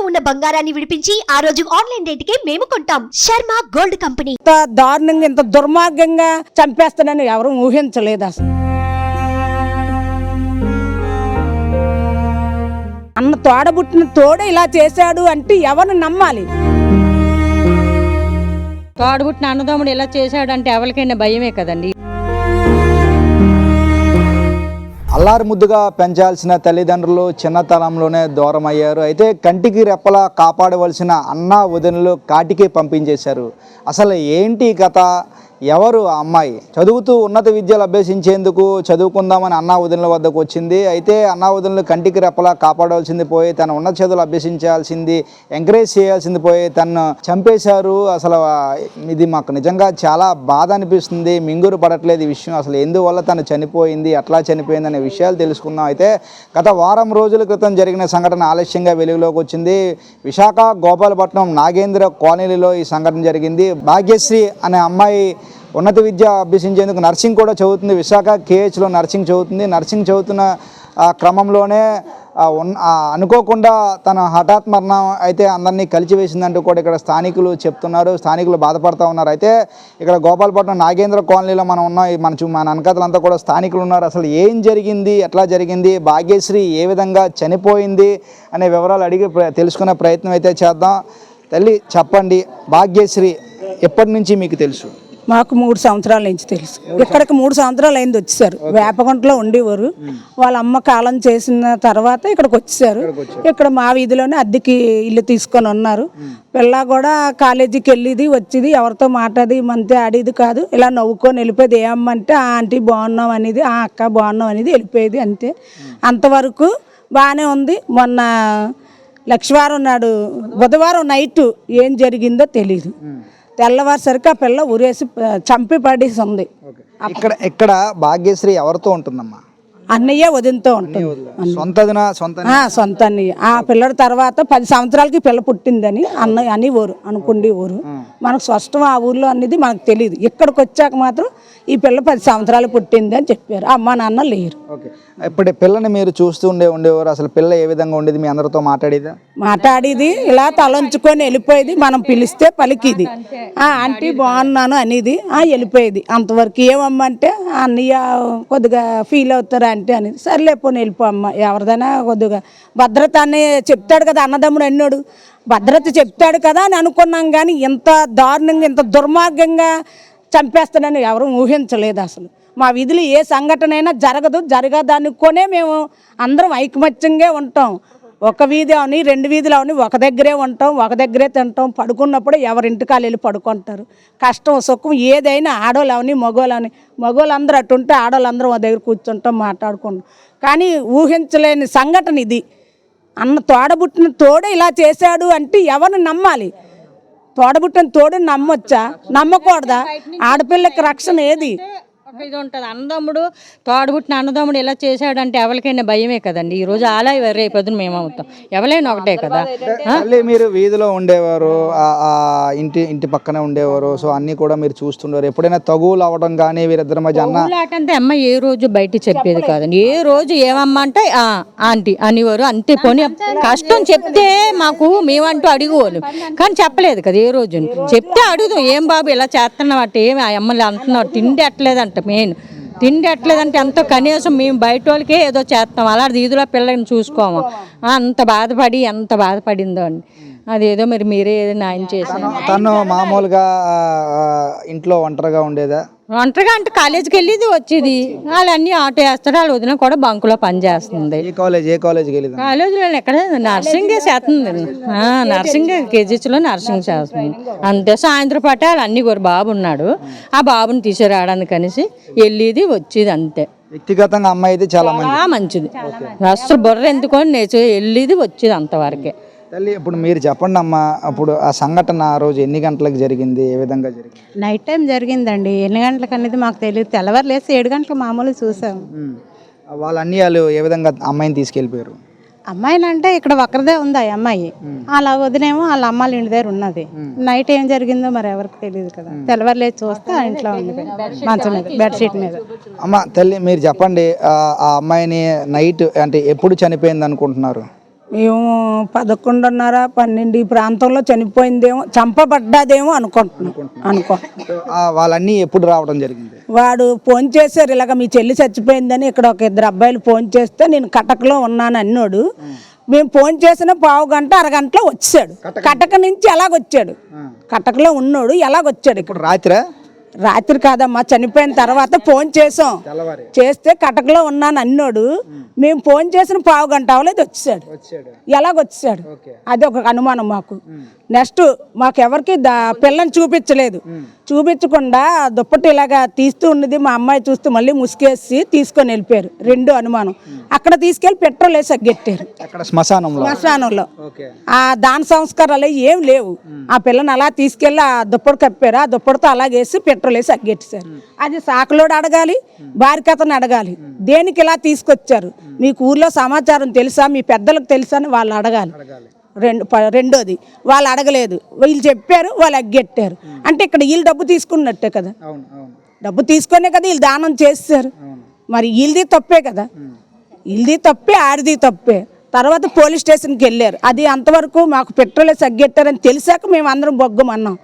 ఇంట్లో ఉన్న బంగారాన్ని విడిపించి ఆ రోజు ఆన్లైన్ రేటుకే మేము కొంటాం. Sharma gold company. ఇంత దారుణంగా ఇంత దుర్మార్గంగా చంపేస్తానని ఎవరు ఊహించలేదు అసలు. అన్న తోడబుట్టిన తోడే ఇలా చేశాడు అంటే ఎవరిని నమ్మాలి? తోడబుట్టిన అన్నదమ్ముడు ఇలా చేశాడంటే ఎవరికైనా భయమే కదండి. అల్లారు ముద్దుగా పెంచాల్సిన తల్లిదండ్రులు చిన్నతనంలోనే దూరం అయ్యారు అయితే కంటికి రెప్పలా కాపాడవలసిన అన్న వదినలు కాటికి పంపించేశారు. అసలు ఏంటి కథ? ఎవరు ఆ అమ్మాయి? చదువుతూ ఉన్నత విద్యలు అభ్యసించేందుకు చదువుకుందామని అన్నా వదినల వద్దకు వచ్చింది. అయితే అన్నా వదినలు కంటికి రెప్పలా కాపాడవలసింది పోయి తన ఉన్నత చదువులు అభ్యసించాల్సింది ఎంకరేజ్ చేయాల్సింది పోయి తను చంపేశారు. అసలు ఇది మాకు నిజంగా చాలా బాధ అనిపిస్తుంది. మింగురు పడట్లేదు ఈ విషయం. అసలు ఎందువల్ల తను చనిపోయింది? ఎట్లా చనిపోయింది అనే విషయాలు తెలుసుకుందాం అయితే గత వారం రోజుల క్రితం జరిగిన సంఘటన ఆలస్యంగా వెలుగులోకి వచ్చింది. విశాఖ గోపాలపట్నం నాగేంద్ర కాలనీలో ఈ సంఘటన జరిగింది. భాగ్యశ్రీ అనే అమ్మాయి ఉన్నత విద్య అభ్యసించేందుకు నర్సింగ్ కూడా చదువుతుంది. విశాఖ కేహెచ్లో నర్సింగ్ చదువుతుంది. నర్సింగ్ చదువుతున్న క్రమంలోనే అనుకోకుండా తన హఠాత్ మరణం అయితే అందరినీ కలిచివేసిందంటూ కూడా ఇక్కడ స్థానికులు చెప్తున్నారు. స్థానికులు బాధపడుతూ ఉన్నారు. అయితే ఇక్కడ గోపాలపట్నం నాగేంద్ర కాలనీలో మనం ఉన్నాం. మన చూ- మన అనకతలంతా కూడా స్థానికులు ఉన్నారు. అసలు ఏం జరిగింది? ఎట్లా జరిగింది? భాగ్యశ్రీ ఏ విధంగా చనిపోయింది? అనే వివరాలు అడిగి ప్ర- తెలుసుకునే ప్రయత్నం అయితే చేద్దాం. తల్లి చెప్పండి. భాగ్యశ్రీ ఎప్పటి నుంచి మీకు తెలుసు? మాకు మూడు సంవత్సరాల నుంచి తెలుసు. ఇక్కడికి మూడు సంవత్సరాలు అయింది వచ్చేసారు. వేపగుంటలో ఉండేవారు. వాళ్ళ అమ్మ కాలం చేసిన తర్వాత ఇక్కడికి వచ్చేసారు. ఇక్కడ మా వీధిలోనే అద్దెకి ఇల్లు తీసుకొని ఉన్నారు. పిల్ల కూడా కాలేజీకి వెళ్ళేది వచ్చేది ఎవరితో మాట్లాడి మంతే ఆడేది కాదు. ఇలా నవ్వుకొని వెళ్ళిపోయేది. ఏ అమ్మ అంటే ఆ ఆంటీ బాగున్నాం అనేది ఆ అక్క బాగున్నాం అనేది వెళ్ళిపోయేది అంతే. అంతవరకు బాగానే ఉంది. మొన్న లక్షవారం నాడు బుధవారం నైట్ ఏం జరిగిందో తెలియదు తెల్లవారుసరికి ఆ పిల్ల ఉరేసి చంపి పడేసి ఉంది ఇక్కడ ఇక్కడ భాగ్యశ్రీ ఎవరితో ఉంటుందమ్మా? అన్నయ్య వదినతో ఉంటుంది. సొంతదిన సొంత అన్నయ్య? ఆ పిల్లడి తర్వాత పది సంవత్సరాలకి పిల్ల పుట్టిందని అన్న అని ఊరు అనుకుండి ఊరు. మనకు స్పష్టం ఆ ఊర్లో అనేది మనకు తెలియదు ఇక్కడికి వచ్చాక మాత్రం ఈ పిల్ల పది సంవత్సరాలు పుట్టింది అని చెప్పారు. అమ్మ నాన్న లేరు. ఇప్పుడు పిల్లని మీరు చూస్తూ ఉండే ఉండేవారు. అసలు పిల్ల ఏ విధంగా ఉండేది? మీ అందరితో మాట్లాడేదా? మాట్లాడేది ఇలా తలంచుకొని వెళ్ళిపోయేది మనం పిలిస్తే పలికిది. ఆ ఆంటీ బాగున్నాను అనేది ఆ వెళ్ళిపోయేది. అంతవరకు ఏమమ్మంటే అన్నయ్య కొద్దిగా ఫీల్ అవుతారా అంటే అనేది సర్లే పోనీ వెళ్ళిపో అమ్మ ఎవరిదైనా కొద్దిగా భద్రత అనే చెప్తాడు కదా అన్నదమ్ముడు అన్నాడు. భద్రత చెప్తాడు కదా అని అనుకున్నాం కానీ ఇంత దారుణంగా ఇంత దుర్మార్గంగా చంపేస్తాడని ఎవరు ఊహించలేదు అసలు. మా విధులు ఏ సంఘటన అయినా జరగదు జరగదనుకునే మేము అందరం ఐకమత్యంగా ఉంటాం. ఒక వీధి అవని రెండు వీధులు అవని ఒక దగ్గరే ఉంటాం ఒక దగ్గరే తింటాం. పడుకున్నప్పుడు ఎవరింటికి వెళ్ళి పడుకుంటారు. కష్టం సుఖం ఏదైనా ఆడోళ్ళు అవని మగోళ్ళు అవని అటుంటే ఆడవాళ్ళందరూ ఆడోళ్ళందరూ మా దగ్గర కూర్చుంటాం మాట్లాడుకుంటాం. కానీ ఊహించలేని సంఘటన ఇది. అన్న తోడబుట్టిన తోడే ఇలా చేశాడు అంటే ఎవరిని నమ్మాలి? తోడబుట్టిన తోడుని నమ్మొచ్చా? నమ్మకూడదా? ఆడపిల్లకి రక్షణ ఏది? ఇది ఉంటుంది. అన్నదమ్ముడు తోడబుట్టిన అన్నదమ్ముడు ఇలా చేశాడంటే ఎవరికైనా భయమే కదండి. ఈ రోజు ఆలా రేపొద్దున మేము అవుతాం. ఎవరైనా ఒకటే కదా? మళ్ళీ మీరు వీధిలో ఉండేవారు ఆ- ఆ ఇంటి ఇంటి పక్కనే ఉండేవారు. సో అన్నీ కూడా మీరు చూస్తుండేవారు. ఎప్పుడైనా తగువులు అవ్వడం కానీ వీరిద్దరి మధ్య అన్న ఊళ్ళాటంటే అమ్మ ఏ రోజు బయట చెప్పేది కాదండి. ఏ రోజు ఏమమ్మా అంటే "ఆ, ఆంటీ అనేవారు అంతే పోనీ. కష్టం చెప్తే మాకు మేమంటూ అడిగేవాళ్ళు కానీ చెప్పలేదు కదా ఏ రోజు చెప్తే అడుగుదాం. ఏం బాబు ఇలా చేస్తున్నావు అంటే ఏమి? ఆ అమ్మలు అంటున్నారు తిండి ఎట్లేదంట మెయిన్. తిండి ఎట్లేదంటే ఎంతో కనీసం మేము బయట వాళ్ళకే ఏదో చేస్తాం అలా వీధిలో పిల్లల్ని చూసుకోము. అంత బాధపడి ఎంత బాధపడిందో అండి. అదేదో మరి మీరే ఏదో న్యాయం చేశారు. తను మామూలుగా ఇంట్లో ఒంటరిగా ఉండేదా? ఒంటరిగా అంటే కాలేజీకి వెళ్ళేది వచ్చేది. వాళ్ళన్నీ ఆటో వేస్తారు వాళ్ళు వదిన కూడా బంకులో పని చేస్తుంది. ఏ కాలేజ్ ఏ కాలేజ్కి వెళ్ళేదా? కాలేజీలో ఎక్కడ నర్సింగే చేస్తుంది. ఆ, నర్సింగ్ కేజీహెచ్లో నర్సింగ్ చేస్తుంది. అంతే సాయంత్రం పాట వాళ్ళు అన్ని ఒక బాబు ఉన్నాడు. ఆ బాబుని తీసుకురావడానికి అనేసి వెళ్ళేది వచ్చేది అంతే. వ్యక్తిగతంగా అమ్మాయి అయితే చాలా మంచిది. అసలు బుర్ర ఎందుకొని నేర్చు వెళ్ళేది వచ్చేది అంతవరకే. తల్లి ఇప్పుడు మీరు చెప్పండి అమ్మా అప్పుడు ఆ సంఘటన ఆ రోజు ఎన్ని గంటలకు జరిగింది ఏ విధంగా జరిగింది? నైట్ టైం జరిగిందండి. ఎన్ని గంటలకు అనేది మాకు తెలియదు తెల్లవారు లేసి ఏడు గంటలకు మామూలు ఉమ్. వాళ్ళ వాళ్ళు ఏ విధంగా అమ్మాయిని తీసుకెళ్ళిపోయారు? అమ్మాయిని అంటే ఇక్కడ ఒక్కరిదే ఉంది ఆ అమ్మాయి. అలా వదినేమో వాళ్ళ అమ్మాయిల ఇంటి దగ్గర ఉన్నది. నైట్ ఏం జరిగిందో మరి ఎవరికి తెలియదు కదా. తెల్లవారు లేచి చూస్తే ఆ ఇంట్లో ఉంది మంచం మీద బెడ్షీట్ మీద. అమ్మ తల్లి మీరు చెప్పండి ఆ ఆ అమ్మాయిని నైట్ అంటే ఎప్పుడు చనిపోయింది అనుకుంటున్నారు? మేము పదకొండున్నర పన్నెండు ఈ ప్రాంతంలో చనిపోయిందేమో చంపబడ్డదేమో అనుకుంటున్నాం ఆ, వాళ్ళన్నీ ఎప్పుడు రావడం జరిగింది? వాడు ఫోన్ చేశారు ఇలాగ మీ చెల్లి చచ్చిపోయిందని ఇక్కడ ఒక ఇద్దరు అబ్బాయిలు ఫోన్ చేస్తే నేను కటకలో ఉన్నాను అన్నాడు. మేము ఫోన్ చేసిన పావు గంట అరగంటలో వచ్చాడు. కటక నుంచి? ఎలాగొచ్చాడు? కటకలో ఉన్నాడు ఎలాగొచ్చాడు ఇక్కడ? ఇప్పుడు రాత్రా? రాత్రి కాదమ్మా చనిపోయిన తర్వాత ఫోన్ చేసాం చేస్తే కటకలో ఉన్నాను అన్నోడు. మేము ఫోన్ చేసిన పావు గంట వచ్చాడు. ఎలాగొచ్చాడు? ఓకే. అది ఒక అనుమానం మాకు. నెక్స్ట్ మాకు ఎవరికి దా పిల్లని చూపించలేదు. చూపించకుండా దుప్పటి ఇలాగా తీస్తూ ఉన్నది మా అమ్మాయి చూస్తూ మళ్ళీ ముసుగేసి తీసుకొని వెళ్ళిపోయారు. రెండు అనుమానం. అక్కడ తీసుకెళ్ళి పెట్రోల్ వేసి అగ్గెట్టారు. శ్మశానంలో. ఆ దాన సంస్కారాలు ఏం లేవు. ఆ పిల్లని అలా తీసుకెళ్ళి ఆ దుప్పటి కప్పారు. ఆ దుప్పటితో అలాగేసి పెట్రోల్ వేసి అగ్గెట్టేశారు అది సాకలోడు అడగాలి బారికతను అడగాలి. దేనికి ఇలా తీసుకొచ్చారు? మీకు ఊర్లో సమాచారం తెలుసా? మీ పెద్దలకు తెలుసా అని వాళ్ళు అడగాలి. రెండు రెండోది వాళ్ళు అడగలేదు. వీళ్ళు చెప్పారు వాళ్ళు అగ్గెట్టారు అంటే ఇక్కడ వీళ్ళు డబ్బు తీసుకున్నట్టే కదా? డబ్బు తీసుకొనే కదా వీళ్ళు దానం చేస్తారు. మరి వీళ్ళది తప్పే కదా? వీళ్ళది తప్పే ఆడిది తప్పే. తర్వాత పోలీస్ స్టేషన్కి వెళ్ళారు. అది అంతవరకు మాకు పెట్రోల్ వేసి అగ్గెట్టారని తెలిసాక మేము అందరం బొగ్గమన్నాం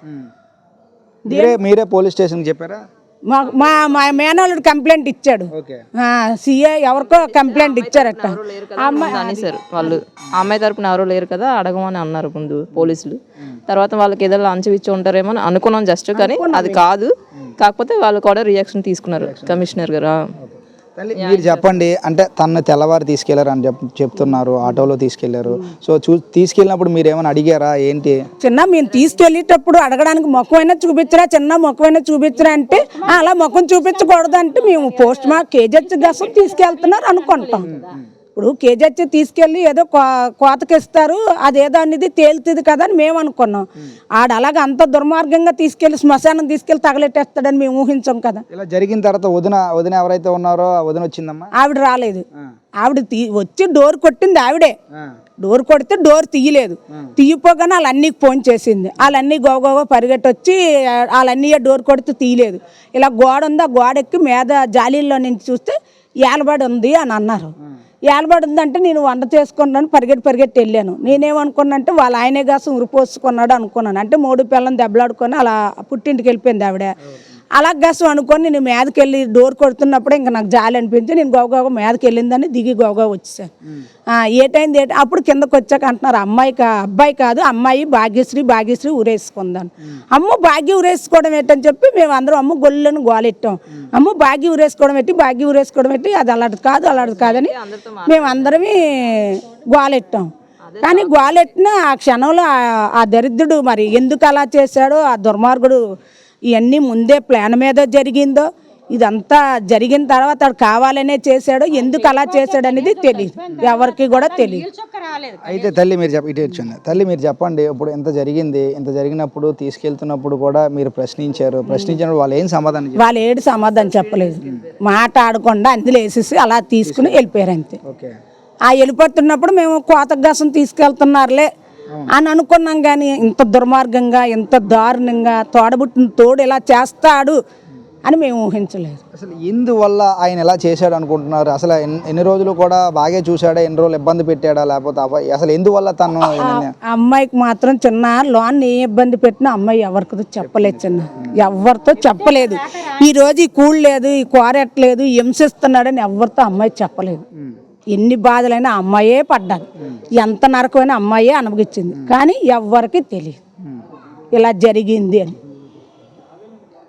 మీరే మీరే పోలీస్ స్టేషన్కి చెప్పారా? మా మా మా మేనల్లుడు కంప్లైంట్ ఇచ్చాడు. ఓకే. సిఏ ఎవరికో కంప్లైంట్ ఇచ్చారట. ముందు అనేసారు వాళ్ళు ఆ అమ్మాయి తరపున ఎవరో లేరు కదా అడగమని అన్నారు ముందు పోలీసులు. తర్వాత వాళ్ళకి ఏదో లంచం ఇచ్చి ఉంటారేమో అని అనుకున్నాం జస్ట్ కానీ అది కాదు. కాకపోతే వాళ్ళు కూడా రియాక్షన్ తీసుకున్నారు కమిషనర్ గారు. తల్లి మీరు చెప్పండి. అంటే తను తెల్లవారు తీసుకెళ్ళారు అని చెప్ చెప్తున్నారు. ఆటోలో తీసుకెళ్ళారు. సో చూ తీసుకెళ్ళినప్పుడు మీరు ఏమైనా అడిగారా? ఏంటి? చిన్న మేము తీసుకెళ్ళేటప్పుడు అడగడానికి ముఖమైనా చూపించరా? చిన్న ముఖమైనా చూపించరా అంటే "ఆ, అలా ముఖం చూపించకూడదు అంటే మేము పోస్ట్ మార్క్ కేజెచ్ గసం తీసుకెళ్తున్నారు అనుకుంటాం. ఇప్పుడు కేజెచ్ తీసుకెళ్ళి ఏదో కో- కోతకి ఇస్తారు అదేదో అనేది తేలుతుంది కదా అని మేము అనుకున్నాం. ఆడ అలాగ అంత దుర్మార్గంగా తీసుకెళ్ళి శ్మశానం తీసుకెళ్ళి తగలెట్టేస్తాడని మేము ఊహించాం కదా. ఇలా జరిగిన తర్వాత వదిన వదిన ఎవరైతే ఉన్నారో వదిన వచ్చిందమ్మా? ఆవిడ రాలేదు. ఆవిడ వచ్చి డోర్ కొట్టింది ఆవిడే. డోర్ కొడితే డోర్ తీయలేదు. తీయపోగానే వాళ్ళ అన్నీకి ఫోన్ చేసింది. వాళ్ళన్నీ గోగోగో పరిగెట్టి వచ్చి వాళ్ళన్నీ డోర్ కొడితే తీయలేదు. ఇలా గోడ ఉంది ఆ గోడ ఎక్కి మీద జాలీల్లో నుంచి చూస్తే ఏలబడి ఉంది అని అన్నారు. ఏలబడిందంటే నేను వంట చేసుకున్నాను పరిగెట్టి పరిగెట్టి వెళ్ళాను. నేనేమనుకున్నానంటే వాళ్ళ ఆయనే కాసం ఉరిపోసుకున్నాడు అనుకున్నాను. అంటే మూడు పిల్లల్ని దెబ్బలాడుకొని అలా పుట్టింటికి వెళ్ళిపోయింది ఆవిడ. అలా గసం అనుకొని నేను మీదకి వెళ్ళి డోర్ కొడుతున్నప్పుడు ఇంకా నాకు జాలి అనిపించి నేను గోగోగ మీదకి వెళ్ళిందని దిగి గోగో వచ్చేసాను ఏటైంది ఏట అప్పుడు కిందకు వచ్చాక అంటున్నారు అమ్మాయి కా అబ్బాయి కాదు అమ్మాయి భాగ్యశ్రీ భాగ్యశ్రీ ఊరేసుకుందాను అమ్మ భాగ్య ఊరేసుకోవడం ఏంటని చెప్పి మేము అందరం అమ్మ గొల్లని గోలెట్టాం. అమ్మ భాగ్య ఊరేసుకోవడం పెట్టి భాగ్య ఊరేసుకోవడం పెట్టి అది అలాంటిది కాదు అలాంటిది కాదని మేము అందరమే గోలెట్టాం. కానీ గోలెట్టిన ఆ క్షణంలో ఆ- ఆ దరిద్రుడు మరి ఎందుకు అలా చేశాడో ఆ దుర్మార్గుడు ఇవన్నీ ముందే ప్లాన్ మీద జరిగిందో ఇదంతా జరిగిన తర్వాత వాడు కావాలనే చేశాడో ఎందుకు అలా చేశాడు అనేది తెలియదు ఎవరికి కూడా తెలియదు అయితే తల్లి మీరు చెప్ప ఇటు వచ్చింది తల్లి మీరు చెప్పండి ఇప్పుడు ఇంత జరిగింది ఇంత జరిగినప్పుడు తీసుకెళ్తున్నప్పుడు కూడా మీరు ప్రశ్నించారు. ప్రశ్నించినప్పుడు వాళ్ళు ఏం సమాధానం వాళ్ళు ఏడు సమాధానం చెప్పలేదు. మాట ఆడకుండా అందులో వేసేసి అలా తీసుకుని వెళ్ళిపోయారు అంతే. ఓకే. ఆ వెళ్ళిపోతున్నప్పుడు మేము కోతగాసం తీసుకెళ్తున్నారులే. అని అనుకున్నాం కానీ ఇంత దుర్మార్గంగా ఇంత దారుణంగా తోడబుట్టిన తోడు ఇలా చేస్తాడు అని మేము ఊహించలేదు. అసలు ఇందువల్ల ఆయన ఎలా చేశాడు అనుకుంటున్నారు? అసలు ఎన్ని- రోజులు కూడా బాగా చూశాడా? ఎన్ని రోజులు ఇబ్బంది పెట్టాడా? లేకపోతే అసలు ఎందువల్ల తను అమ్మాయికి మాత్రం చిన్న లోన్ ఏ ఇబ్బంది పెట్టినా అమ్మాయి ఎవరితో చెప్పలేదు చిన్న. ఎవరితో చెప్పలేదు. ఈ రోజు ఈ కూడు లేదు ఈ కోరెట్లేదు హింసిస్తున్నాడని ఎవరితో అమ్మాయి చెప్పలేదు. ఎన్ని బాధలైనా అమ్మాయే పడ్డది ఎంత నరకమైనా అమ్మాయే అనుభవించింది. కానీ ఎవ్వరికి తెలియదు. ఇలా జరిగింది అని.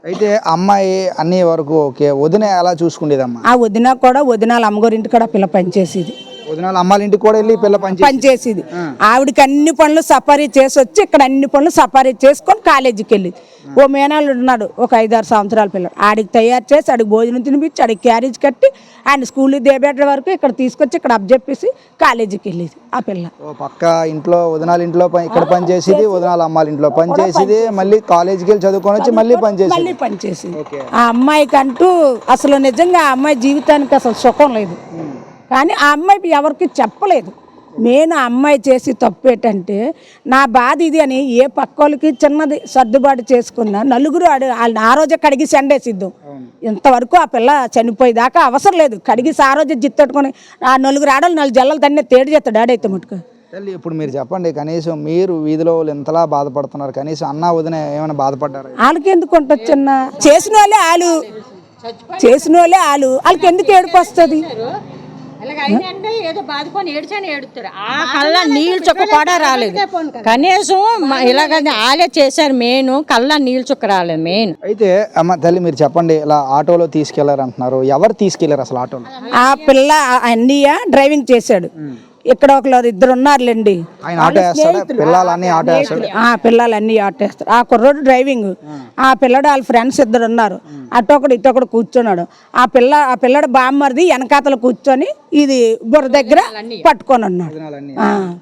అయితే అమ్మాయి అన్ని వరకు ఓకే వదిన ఎలా చూసుకునేదమ్మా ఆ వదిన కూడా వదినాల అమ్మగారింటి కూడా పిల్ల పనిచేసేది. వదినాలు ఇంటికి కూడా వెళ్ళి పిల్ల పంచి పనిచేసేది. ఆవిడకి అన్ని పనులు సఫారీ చేసి వచ్చి ఇక్కడ అన్ని పనులు సఫారీ చేసుకొని కాలేజీకి వెళ్ళింది ఓ మేనాళ్ళు ఉన్నాడు ఒక ఐదారు సంవత్సరాల పిల్లడు ఆడికి తయారు చేసి ఆడికి భోజనం తినిపించి ఆడికి క్యారేజ్ కట్టి ఆయన స్కూల్కి దేబేట వరకు ఇక్కడ తీసుకొచ్చి ఇక్కడ అబ్జెప్పేసి కాలేజీకి వెళ్ళేది ఆ పిల్ల. ఓ పక్క ఇంట్లో వదినాల ఇంట్లో పని- ఇక్కడ పని చేసేది వదినాల అమ్మాళ్ళ ఇంట్లో పని చేసేది మళ్ళీ కాలేజీకి వెళ్ళి చదువుకొని వచ్చి మళ్ళీ పని చేసేది. మళ్ళీ పనిచేసింది ఆ అమ్మాయికి అంటూ అసలు నిజంగా ఆ అమ్మాయి జీవితానికి అసలు సుఖం లేదు. కానీ ఆ అమ్మాయి ఎవరికి చెప్పలేదు. నేను ఆ అమ్మాయి చేసి తప్పు ఏంటంటే నా బాధ ఇది అని ఏ పక్కోళ్ళకి చిన్నది సర్దుబాటు చేసుకున్నా నలుగురు ఆడు వాళ్ళని ఆ రోజే కడిగి సండేసిద్దాం. ఇంతవరకు ఆ పిల్ల చనిపోయేదాకా అవసరం లేదు. కడిగి ఆ రోజే జిత్తట్టుకొని ఆ నలుగురు ఆడలు నాలుగు జల్లలు తన్నే తేడు చేస్తాడు ఆడైతే మటుకు తల్లి ఇప్పుడు మీరు చెప్పండి కనీసం మీరు వీధిలో వాళ్ళు ఇంతలా బాధపడుతున్నారు కనీసం అన్న వదిన ఏమైనా బాధపడ్డారు? వాళ్ళకి ఎందుకు ఉంటొచ్చన్న చేసిన వాళ్ళే వాళ్ళు చేసిన వాళ్ళే వాళ్ళు వాళ్ళకి ఎందుకు ఏడుపు వస్తుంది? అంటే ఏదో బాదుకొని ఏడ్చని ఏడుతారు. ఆ కళ్ళ నీళ్ళు చుక్క కూడా రాలేదు. కనీసం మ- ఇలాగ ఆలే చేశారు మెయిన్ కళ్ళ నీళ్ళు చుక్క రాలేదు మెయిన్. అయితే అమ్మ తల్లి మీరు చెప్పండి ఇలా ఆటోలో తీసుకెళ్ళారు అంటున్నారు ఎవరు తీసుకెళ్ళారు అసలు ఆటోలో? ఆ పిల్ల అన్నయ్య డ్రైవింగ్ చేశాడు. ఇక్కడ ఒకరు ఇద్దరు ఉన్నారులేండి. ఆయన ఆటో వేస్తాడా? పిల్లలన్నీ ఆటో వేస్తాడు? ఆ పిల్లలు అన్ని ఆటేస్తారు ఆ కుర్రోడు డ్రైవింగ్. ఆ పిల్లడు వాళ్ళ ఫ్రెండ్స్ ఇద్దరు ఉన్నారు. అటొకడు ఇటొకడు కూర్చున్నాడు. ఆ పిల్ల ఆ పిల్లడు బామ్మరిది వెనకాతలు కూర్చొని ఇది బుర్ర దగ్గర పట్టుకొని ఉన్నాడు.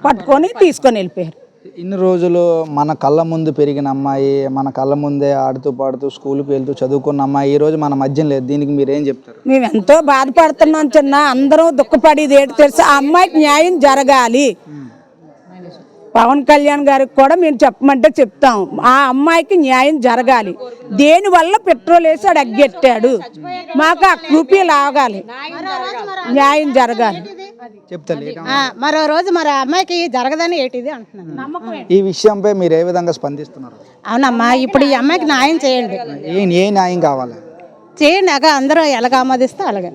పట్టుకొని తీసుకొని వెళ్ళిపోయారు. ఇన్ని రోజులు మన కళ్ళ ముందు పెరిగిన అమ్మాయి మన కళ్ళ ముందే ఆడుతూ పాడుతూ స్కూల్కి వెళ్తూ చదువుకున్న అమ్మాయి ఈ రోజు మన మధ్యం లేదు. దీనికి మీరు ఏం చెప్తారు? మేము ఎంతో బాధపడుతున్నాం చిన్న. అందరం దుఃఖపడేది ఏంటి తెలుసు? ఆ అమ్మాయికి న్యాయం జరగాలి. పవన్ కళ్యాణ్ గారికి కూడా మేము చెప్పమంటే చెప్తాం. ఆ అమ్మాయికి న్యాయం జరగాలి. దేనివల్ల పెట్రోల్ వేసి ఆడు అగ్గెట్టాడు? మాకు ఆ రూపీ లాగాలి. న్యాయం జరగాలి. మరో రోజు మరి అమ్మాయికి జరగదని ఏంటిది అంటున్నాను. ఈ విషయంపై మీరు ఏ విధంగా స్పందిస్తున్నారు? అవునమ్మా ఇప్పుడు ఈ అమ్మాయికి న్యాయం చేయండి. ఏ ఏ న్యాయం కావాలి? చేయండి అగా అందరూ ఎలాగ ఆమోదిస్తే అలాగే.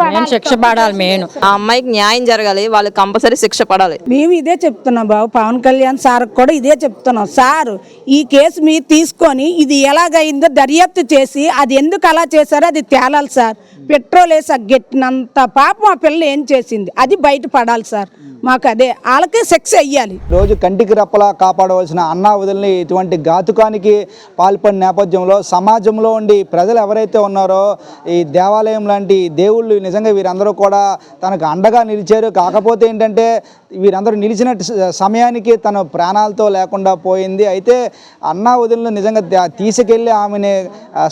మెయిన్ శిక్ష పడాలి. మెయిన్. ఆ అమ్మాయికి న్యాయం జరగాలి వాళ్ళకి కంపల్సరీ శిక్ష పడాలి. మేము ఇదే చెప్తున్నాం బాబు. పవన్ కళ్యాణ్ సార్ కూడా ఇదే చెప్తున్నాం. సార్ ఈ కేసు మీరు తీసుకొని ఇది ఎలాగైందో దర్యాప్తు చేసి అది ఎందుకు అలా చేశారో అది తేలాలి సార్. పెట్రోల్ వేసి అగ్గెట్టినంత పాపం ఆ పిల్ల ఏం చేసింది? అది బయట పడాలి సార్. మాకు అదే. వాళ్ళకి సెక్స్ అయ్యాలి రోజు కంటికి రెప్పలా కాపాడవలసిన అన్నా వదిలిని ఇటువంటి ఘాతుకానికి పాల్పడిన నేపథ్యంలో సమాజంలో ఉండి ప్రజలు ఎవరైతే ఉన్నారో ఈ దేవాలయం లాంటి దేవుళ్ళు నిజంగా వీరందరూ కూడా తనకు అండగా నిలిచారు. కాకపోతే ఏంటంటే వీరందరూ నిలిచిన సమయానికి తన ప్రాణాలతో లేకుండా పోయింది. అయితే అన్నా వదిలిన నిజంగా తీసుకెళ్ళి ఆమెని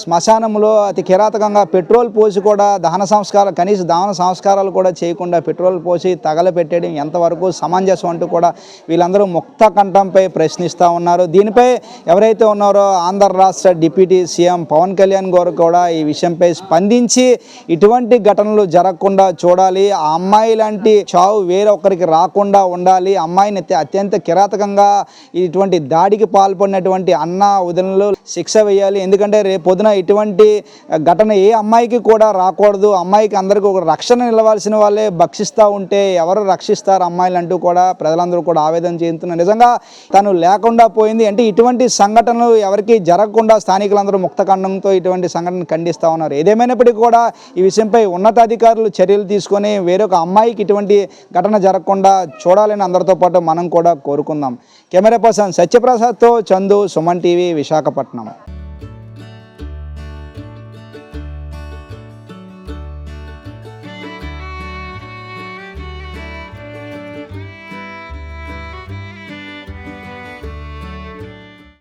శ్మశానంలో అతి కిరాతకంగా పెట్రోల్ పోసి కూడా దహన సంస్కారం కనీస దహన సంస్కారాలు కూడా చేయకుండా పెట్రోల్ పోసి తగలపెట్టేయడం ఎంతవరకు సమంజసం అంటూ కూడా వీళ్ళందరూ ముక్త కంఠంపై ప్రశ్నిస్తూ ఉన్నారు. దీనిపై ఎవరైతే ఉన్నారో ఆంధ్ర రాష్ట్ర డిప్యూటీ సీఎం పవన్ కళ్యాణ్ గారు కూడా ఈ విషయంపై స్పందించి ఇటువంటి ఘటనలు జరగకుండా చూడాలి. ఆ అమ్మాయి లాంటి చావు వేరొకరికి రాకుండా ఉండాలి. అమ్మాయిని అత్యంత కిరాతకంగా ఇటువంటి దాడికి పాల్పడినటువంటి అన్న వదినలు శిక్ష వేయాలి. ఎందుకంటే రేపు పొద్దున ఇటువంటి ఘటన ఏ అమ్మాయికి కూడా రాకూడదు. అమ్మాయికి అందరికీ ఒక రక్షణ నిలవాల్సిన వాళ్ళే భక్షిస్తూ ఉంటే ఎవరు రక్షిస్తారు? అమ్మాయిలు అంటూ కూడా ప్రజలందరూ కూడా ఆవేదన చెందుతున్నారు. నిజంగా తను లేకుండా పోయింది. అంటే ఇటువంటి సంఘటనలు ఎవరికి జరగకుండా స్థానికులందరూ ముక్తఖండంతో ఇటువంటి సంఘటన ఖండిస్తూ ఉన్నారు. ఏదేమైనప్పటికీ కూడా ఈ విషయంపై ఉన్నతాధికారులు చర్యలు తీసుకొని వేరొక అమ్మాయికి ఇటువంటి ఘటన జరగకుండా చూడాలని అందరితో పాటు మనం కూడా కోరుకుందాం. కెమెరా పర్సన్ సత్యప్రసాద్తో చందు సుమన్ టీవీ విశాఖపట్నం.